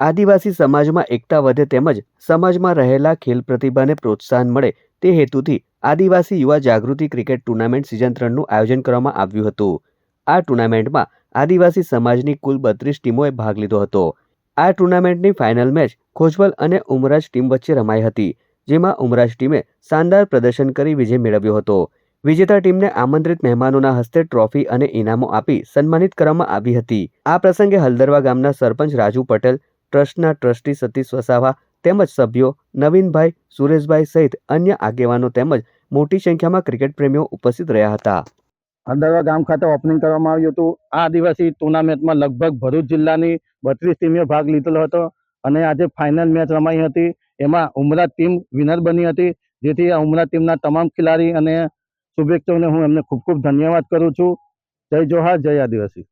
આદિવાસી સમાજમાં એકતા વધે તેમજ સમાજમાં રહેલા ખેલ પ્રતિભાને પ્રોત્સાહન મળે તે હેતુથી આદિવાસી યુવા જાગૃતિ ક્રિકેટ ટુર્નામેન્ટ સિઝન ત્રણનું આયોજન કરવામાં આવ્યું હતું. આ ટુર્નામેન્ટમાં આદિવાસી સમાજની કુલ બત્રીસ ટીમોએ ભાગ લીધો હતો. આ ટુર્નામેન્ટની ફાઇનલ મેચ ખોજવલ અને ઉમરાજ ટીમ વચ્ચે રમાઈ હતી, જેમાં ઉમરાજ ટીમે શાનદાર પ્રદર્શન કરી વિજય મેળવ્યો હતો. વિજેતા ટીમને આમંત્રિત મહેમાનોના હસ્તે ટ્રોફી અને ઇનામો આપી સન્માનિત કરવામાં આવી હતી. આ પ્રસંગે હલદરવા ગામના સરપંચ રાજુ પટેલ ટ્રસ્ટના ટ્રસ્ટી સતીશ વસાવા તેમજ સભ્યો નવીનભાઈ, સુરેશભાઈ સહિત અન્ય આગેવાનો તેમજ મોટી સંખ્યામાં ક્રિકેટ પ્રેમીઓ ઉપસ્થિત રહ્યા હતા. હંદરવા ગામ ખાતે ઓપનિંગ કરવામાં આવ્યું હતું. આ આદિવાસી ટુર્નામેન્ટમાં લગભગ ભરૂચ જિલ્લાની બત્રીસ ટીમે ભાગ લીધેલો હતો અને આજે ફાઇનલ મેચ રમાઈ હતી. એમાં ઉમરા ટીમ વિનર બની હતી. જેથી આ ઉમરા ટીમના તમામ ખેલાડી અને શુભેચ્છાઓને હું એમને ખૂબ ખૂબ ધન્યવાદ કરું છું. જય જોહાર, જય આદિવાસી.